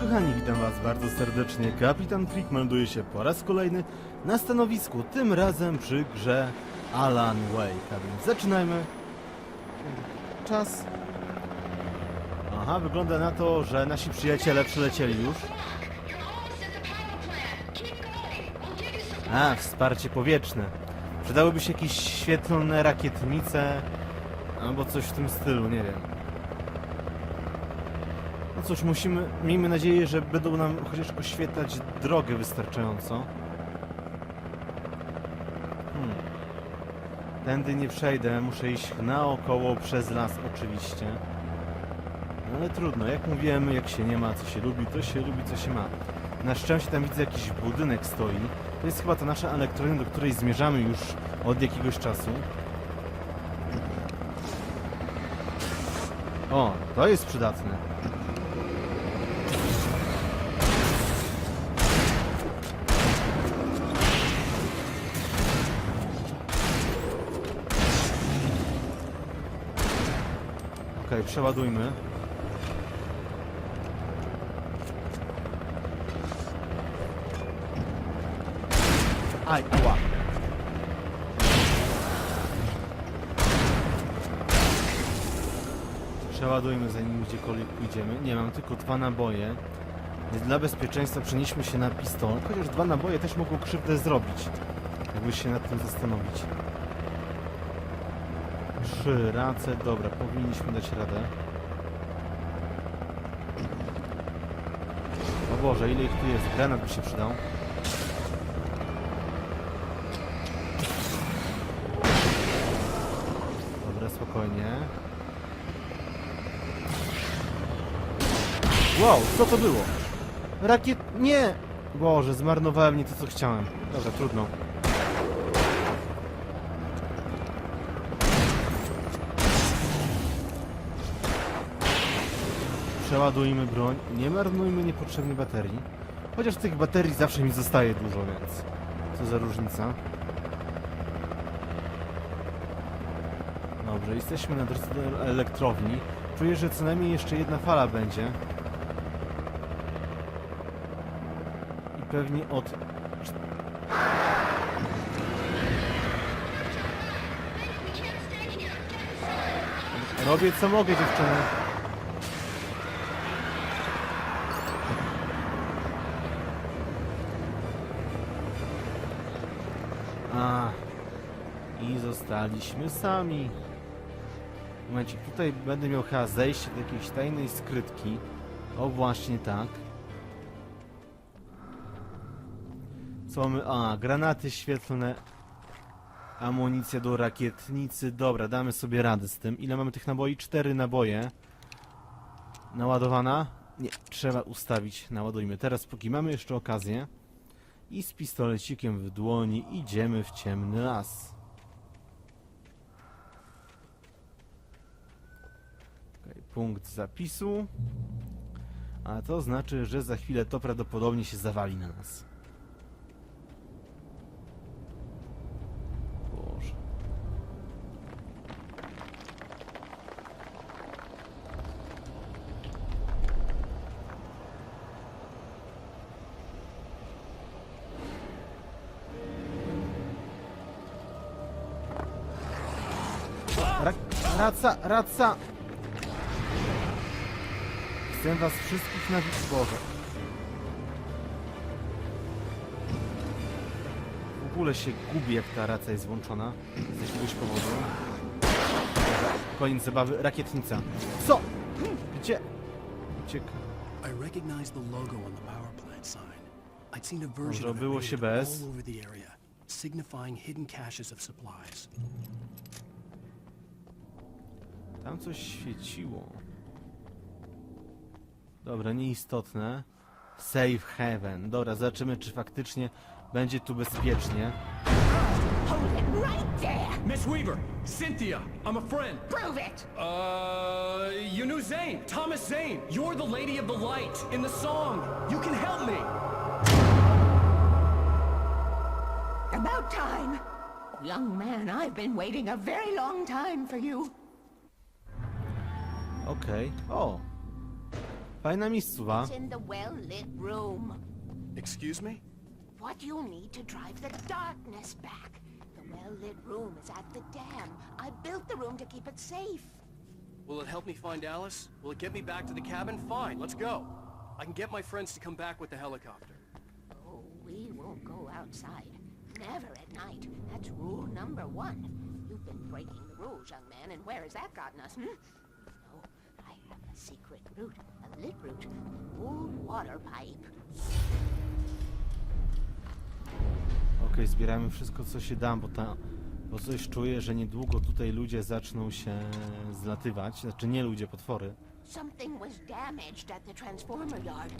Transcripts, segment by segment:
kochani, witam was bardzo serdecznie. Kapitan Frick melduje się po raz kolejny na stanowisku, tym razem przy grze Alan Wake. A więc zaczynajmy. Czas. Aha, wygląda na to, że nasi przyjaciele przylecieli już. A, wsparcie powietrzne. Przydałyby się jakieś świetlne rakietnice albo coś w tym stylu, nie wiem. Cóż, musimy, miejmy nadzieję, że będą nam chociaż oświetlać drogę wystarczająco. Hmm. Tędy nie przejdę, muszę iść naokoło przez las oczywiście. No ale trudno, jak mówiłem, jak się nie ma, co się lubi, to się lubi, co się ma. Na szczęście tam widzę jakiś budynek stoi. To jest chyba ta nasza elektrownia, do której zmierzamy już od jakiegoś czasu. O, to jest przydatne. Przeładujmy. Aj, ała. Przeładujmy zanim gdziekolwiek pójdziemy. Nie, mam tylko dwa naboje. Dla bezpieczeństwa przenieśmy się na pistolet. Chociaż dwa naboje też mogą krzywdę zrobić. Jakby się nad tym zastanowić. Trzy race, dobra, powinniśmy dać radę. O Boże, ile ich tu jest? Granat by się przydał. Dobra, spokojnie. Wow, co to było? Rakiet... Nie! Boże, zmarnowałem nie to, co chciałem. Dobra, trudno. Przeładujmy broń. Nie marnujmy niepotrzebnie baterii. Chociaż tych baterii zawsze mi zostaje dużo, więc... Co za różnica. Dobrze, jesteśmy na drodze do elektrowni. Czuję, że co najmniej jeszcze jedna fala będzie. I pewnie od... Robię co mogę, dziewczyny. A, i zostaliśmy sami. Momencik, tutaj będę miał chyba zejście do jakiejś tajnej skrytki. O, właśnie tak. Co mamy? A, granaty świetlne. Amunicja do rakietnicy. Dobra, damy sobie radę z tym. Ile mamy tych naboi? Cztery naboje. Naładowana? Nie, trzeba ustawić. Naładujmy. Teraz, póki mamy jeszcze okazję. I z pistolecikiem w dłoni idziemy w ciemny las. Okej, punkt zapisu. A to znaczy, że za chwilę to prawdopodobnie się zawali na nas. Raca, raca! Chcę was wszystkich na Boże. W ogóle się gubi, jak ta raca jest włączona. Z jakiegoś powodu. Koniec zabawy. Rakietnica. Co? Gdzie? Ucieka. I recognize the logo on the power plant sign. I'd seen a version Może of it było się bez? all over the area, signifying hidden caches of supplies. Tam coś świeciło. Dobra, nieistotne. Safe Heaven. Dobra, zobaczymy, czy faktycznie będzie tu bezpiecznie. Hold it right there! Miss Weaver, Cynthia, I'm a friend. Prove it! Uh, you knew Zane, Thomas Zane. You're the Lady of the Light in the song. You can help me. About time! Young man, I've been waiting a very long time for you. Okej. O! Fajna miejscowa. It's in the well-lit room. Excuse me? What you need to drive the darkness back. The well-lit room is at the dam. I built the room to keep it safe. Will it help me find Alice? Will it get me back to the cabin? Fine, let's go. I can get my friends to come back with the helicopter. Oh, we won't go outside. Never at night. That's rule number one. You've been breaking the rules, young man, and where has that gotten us, hmm? Secret route, a lit route, old water pipe. Okej, zbieramy wszystko co się da, bo, ta, bo coś czuję, że niedługo tutaj ludzie zaczną się zlatywać. Znaczy nie ludzie, potwory. Something was damaged at the transformer yard.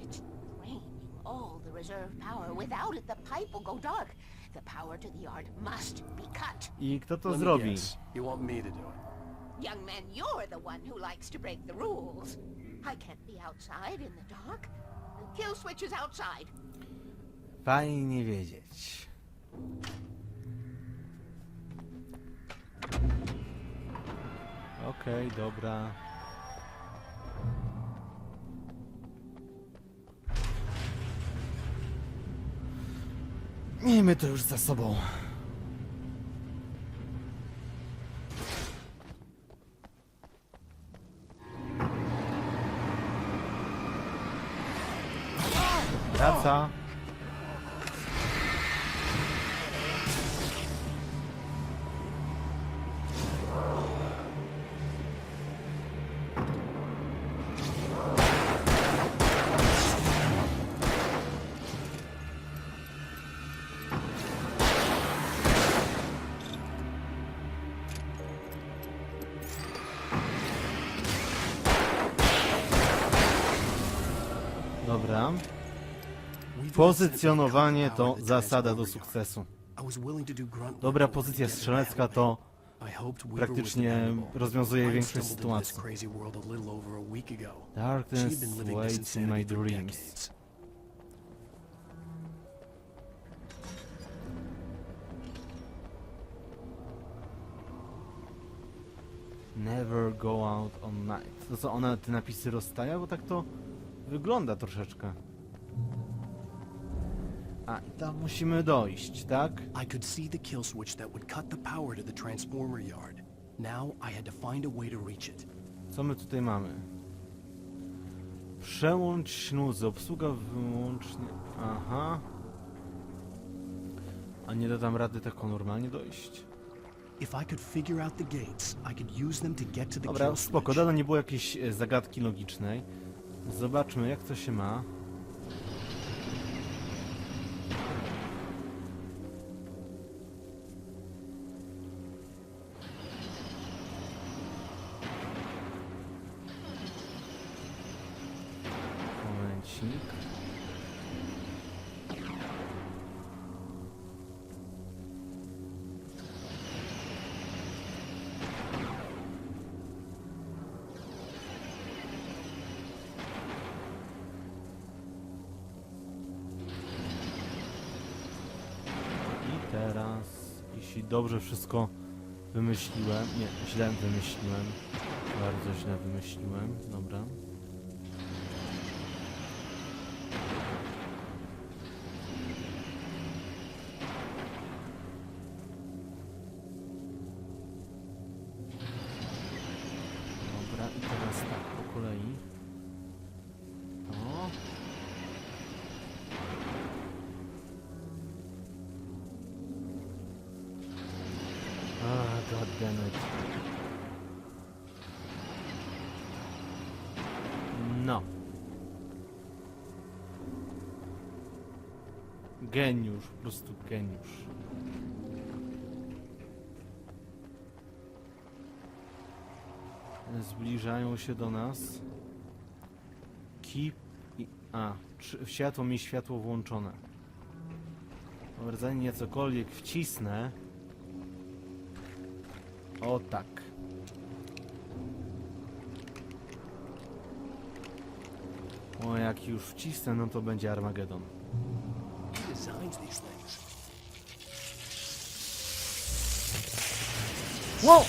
It's draining all the reserve power. Without it, the pipe will go dark. The power to the yard must be cut. I kto to Let me zrobi? guess. You want me to do it? Young man, you're the one who likes to break the rules. I can't be outside in the dark. The kill switch is outside. Fajnie wiedzieć. Okej, dobra. Miejmy to już za sobą. Dobra. Pozycjonowanie to zasada do sukcesu. Dobra pozycja strzelecka to praktycznie rozwiązuje większość sytuacji. Darkness waits in my dreams. Never go out on night. To co, ona te napisy rozstaja? Bo tak to wygląda troszeczkę. A, i tam musimy dojść, tak? I could see the kill switch that would cut the power to the transformer yard. Now I had to find a way to reach it. Co my tutaj mamy? Przełącz śluzy, obsługa wyłącznie... Aha. A nie da tam rady tak normalnie dojść? If I could figure out the gates, I could use them to get to the Dobra, kill spoko, switch. dawno nie było jakiejś e, zagadki logicznej. Zobaczmy jak to się ma. Jeśli dobrze wszystko wymyśliłem, nie, źle wymyśliłem, bardzo źle wymyśliłem, dobra. Dobra, i teraz tak, po kolei. To. It. No. Geniusz, po prostu geniusz. Zbliżają się do nas. Keep... i- A, światło mi światło włączone. Dobra, zanim ja cokolwiek wcisnę... O tak. O, jak już wcisnę, no to będzie Armagedon. Wow!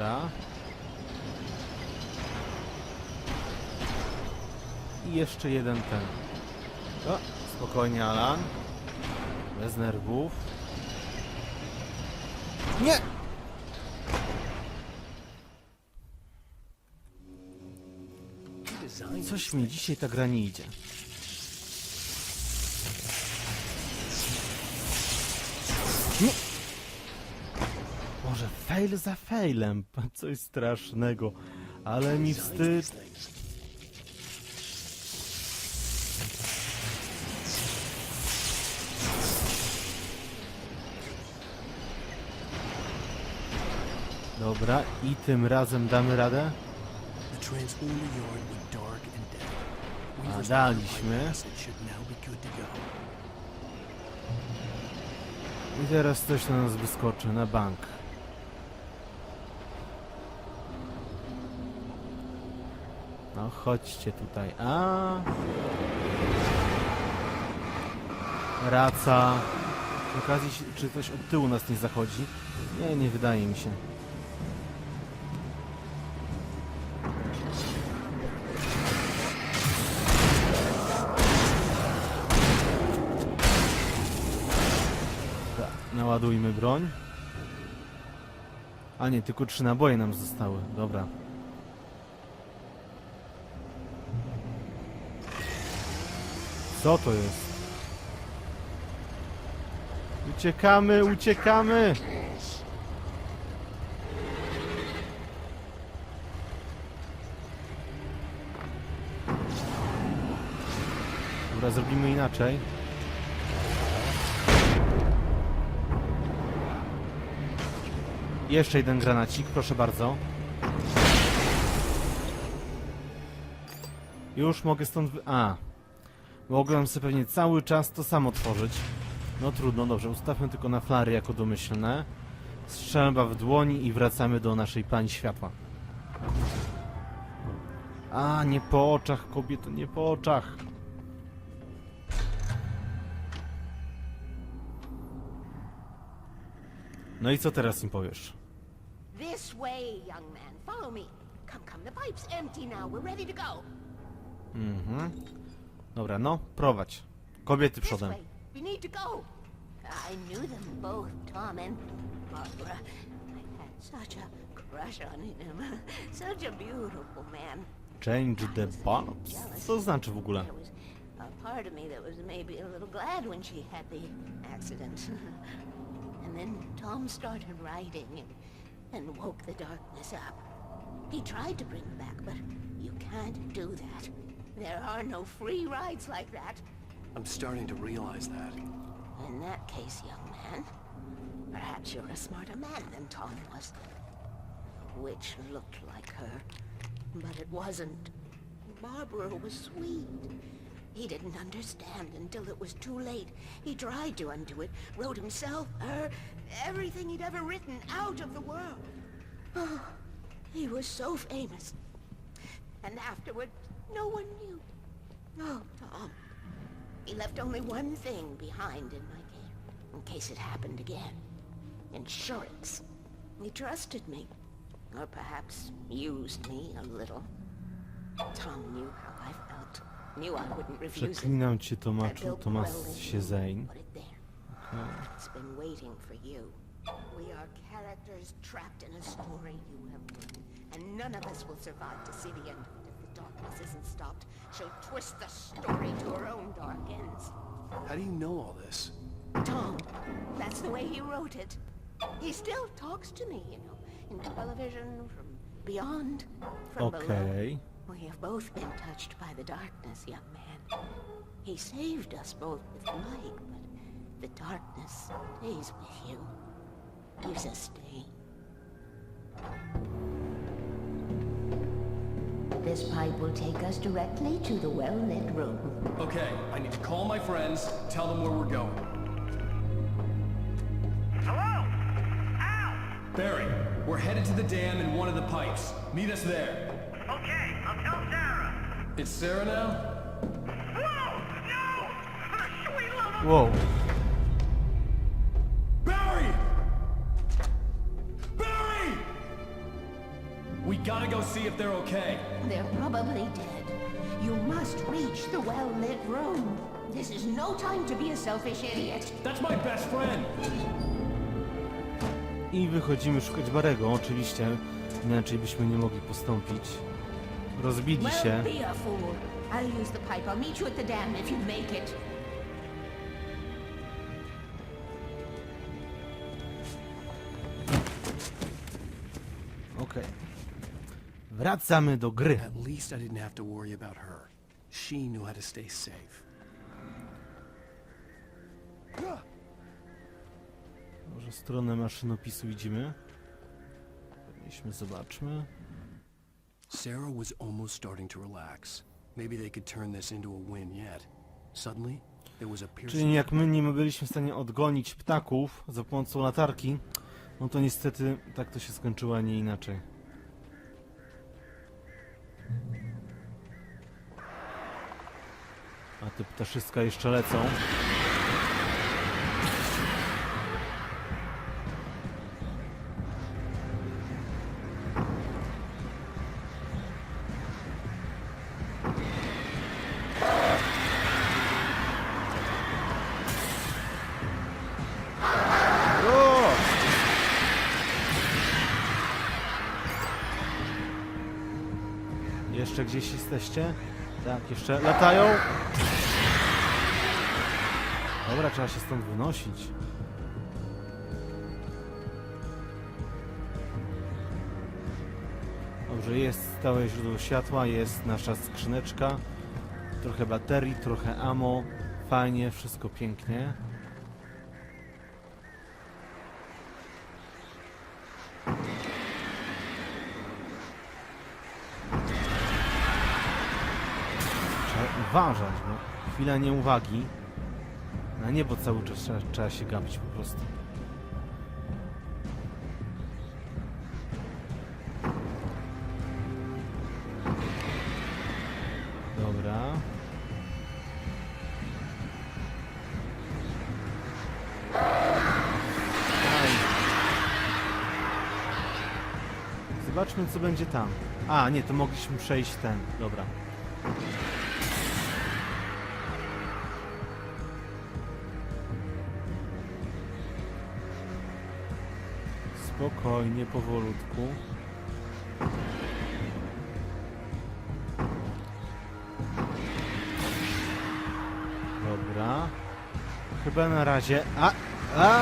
Dobra. I jeszcze jeden ten. O, spokojnie, Alan. Bez nerwów. Nie! Coś mi dzisiaj ta gra nie idzie. Nie! Fail za failem, coś strasznego, ale mi wstyd. Dobra, i tym razem damy radę? A daliśmy. I teraz coś na nas wyskoczy, na bank. Chodźcie tutaj. A. Raca. Przy okazji, czy coś od tyłu nas nie zachodzi? Nie, nie wydaje mi się. Dobra, Naładujmy broń. A nie, tylko trzy naboje nam zostały. Dobra. Co to jest? Uciekamy, uciekamy! Dobra, zrobimy inaczej. Jeszcze jeden granacik, proszę bardzo. Już mogę stąd wy... A. Mogłem sobie pewnie cały czas to samo tworzyć. No trudno, dobrze, ustawmy tylko na flary jako domyślne. Strzelba w dłoni i wracamy do naszej pani światła. A, nie po oczach, kobieto, nie po oczach. No i co teraz im powiesz? This way, young man. Follow me. Come, come. The pipe's empty now. We're ready to go. Mhm. Dobra, no, prowadź. Kobiety This przodem. way. We need to go. I knew them both, Tom and Barbara. I had such a crush on him. such a beautiful man. Change the bulbs. Co to znaczy w ogóle? There was a part of me that was maybe a little glad when she had the accident. and then Tom started writing and, and woke the darkness up. He tried to bring her back, but you can't do that. There are no free rides like that. I'm starting to realize that. In that case, young man, perhaps you're a smarter man than Tom was. The witch looked like her, but it wasn't. Barbara was sweet. He didn't understand until it was too late. He tried to undo it, wrote himself, her, everything he'd ever written out of the world. Oh, he was so famous. And afterward, no one knew. Oh, Tom. He left only one thing behind in my care, in case it happened again. Insurance. He trusted me. Or perhaps used me a little. Tom knew how I felt. Knew I wouldn't refuse. Przeklinam cię, I Tomaczu, built Tomasz well się you, it there. It's been waiting for you. We are characters trapped in a story you have written, and none of us will survive to see the end of if the isn't stopped. She'll twist the story to her own dark ends. How do you know all this? Tom, that's the way he wrote it. He still talks to me, you know, in television, from beyond, from below. Okej. We have both been touched by the darkness, young man. He saved us both with light, but the darkness stays with you. Gives a stain. But this pipe will take us directly to the well-lit room. Okay, I need to call my friends, tell them where we're going. Hello? Al! Barry, we're headed to the dam in one of the pipes. Meet us there. Okay, I'll tell Sarah. It's Sarah now? Whoa! No! Sweet see if they're okay. They're probably dead. You must reach the well-lit room. This is no time to be a selfish idiot. That's my best friend. I wychodzimy szukać Barego, oczywiście. Inaczej byśmy nie mogli postąpić. Rozbili Well, się. be a fool. I'll use the pipe. I'll meet you at the dam if you make it. Wracamy do gry. At least I didn't have to worry about her. She knew how to stay safe. Może stronę maszynopisu widzimy. Powinniśmy, zobaczmy. Sarah was almost starting to relax. Maybe they could turn this into a win yet. Suddenly, there was a piercing... Czyli jak my nie byliśmy w stanie odgonić ptaków za pomocą latarki, no to niestety tak to się skończyło, a nie inaczej. A te ptaszyska jeszcze lecą. Gdzieś jesteście? Tak, jeszcze latają. Dobra, trzeba się stąd wynosić. Dobrze, jest stałe źródło światła, jest nasza skrzyneczka. Trochę baterii, trochę ammo. Fajnie, wszystko pięknie. Trzeba uważać, bo chwila nieuwagi. Na niebo cały czas trzeba, trzeba się gapić po prostu. Dobra. Zobaczmy co będzie tam. A, nie, to mogliśmy przejść ten. Dobra. Spokojnie, powolutku. Dobra. Chyba na razie. A! A!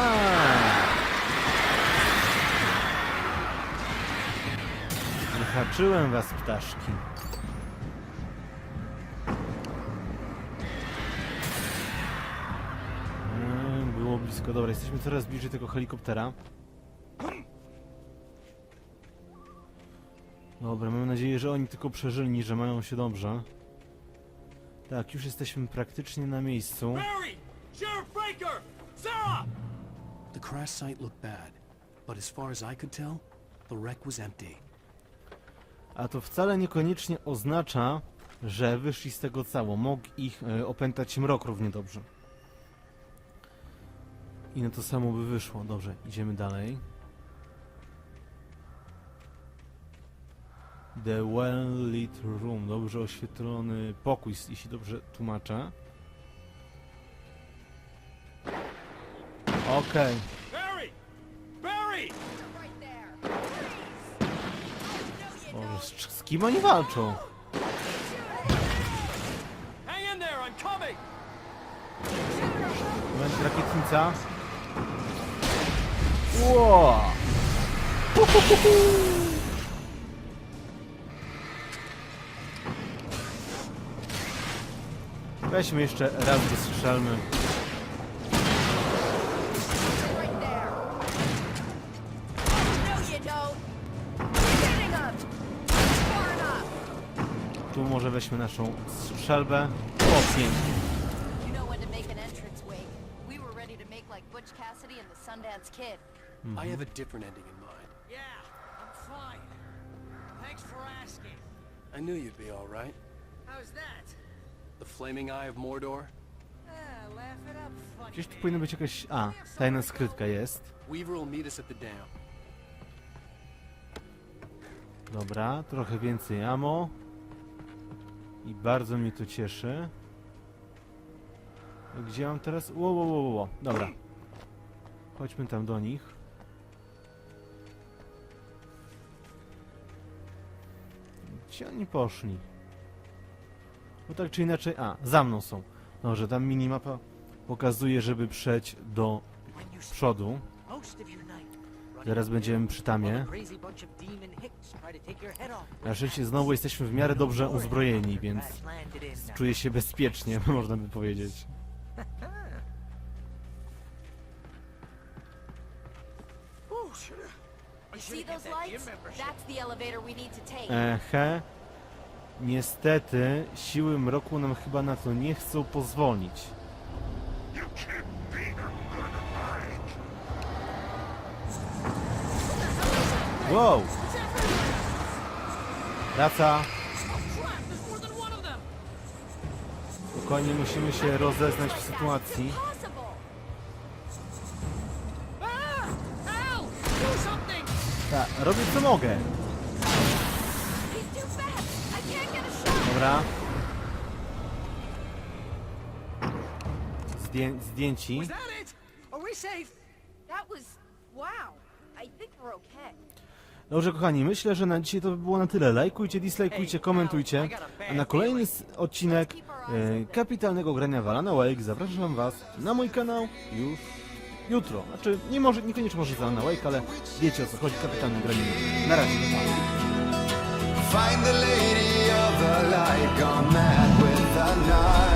Was, ptaszki. Mm, Było blisko. Dobra, jesteśmy coraz bliżej tego helikoptera. Dobra, mam nadzieję, że oni tylko przeżyli, że mają się dobrze. Tak, już jesteśmy praktycznie na miejscu. Barry! Sheriff Baker! Sarah! The crash site looked bad, but as far as I could tell, the wreck was empty. A to wcale niekoniecznie oznacza, że wyszli z tego cało. Mógł ich e, opętać mrok równie dobrze. I na to samo by wyszło. Dobrze, idziemy dalej. The well lit room. Dobrze oświetlony pokój, jeśli dobrze tłumaczę. Okej. Barry! Barry! Boże, z, z kim oni walczą? Moment, rakietnica. Ło! I have a different ending in mind. Yeah, I'm fine. Thanks for asking. I knew you'd be all right. How's that? The flaming eye of Mordor? Gdzieś tu man. powinna być jakaś... A, tajna skrytka jest. Weaver will meet us at the dam. Dobra, trochę więcej ammo. I bardzo mnie to cieszy. Gdzie mam teraz? Ło, ło, ło, ło. Dobra. Chodźmy tam do nich. Gdzie oni poszli? Bo tak czy inaczej... A, za mną są. Dobrze, tam minimapa pokazuje, żeby przejść do przodu. Zaraz będziemy przy tamie. Na szczęście znowu jesteśmy w miarę dobrze uzbrojeni, więc czuję się bezpiecznie, można by powiedzieć. Ehe. Niestety, siły mroku nam chyba na to nie chcą pozwolić. Wow! Wraca! Spokojnie musimy się rozeznać w sytuacji. Impossible! Tak, robię co mogę. Think we're okay. Dobrze, kochani, myślę, że na dzisiaj to by było na tyle. Lajkujcie, dislajkujcie, komentujcie. A na kolejny odcinek e, kapitalnego grania w Alana Wake zapraszam Was na mój kanał już jutro. Znaczy, nie może, niekoniecznie może z Alana Wake, ale wiecie o co chodzi, kapitalnym graniu. Na razie. Find the lady of the light gone mad with the night.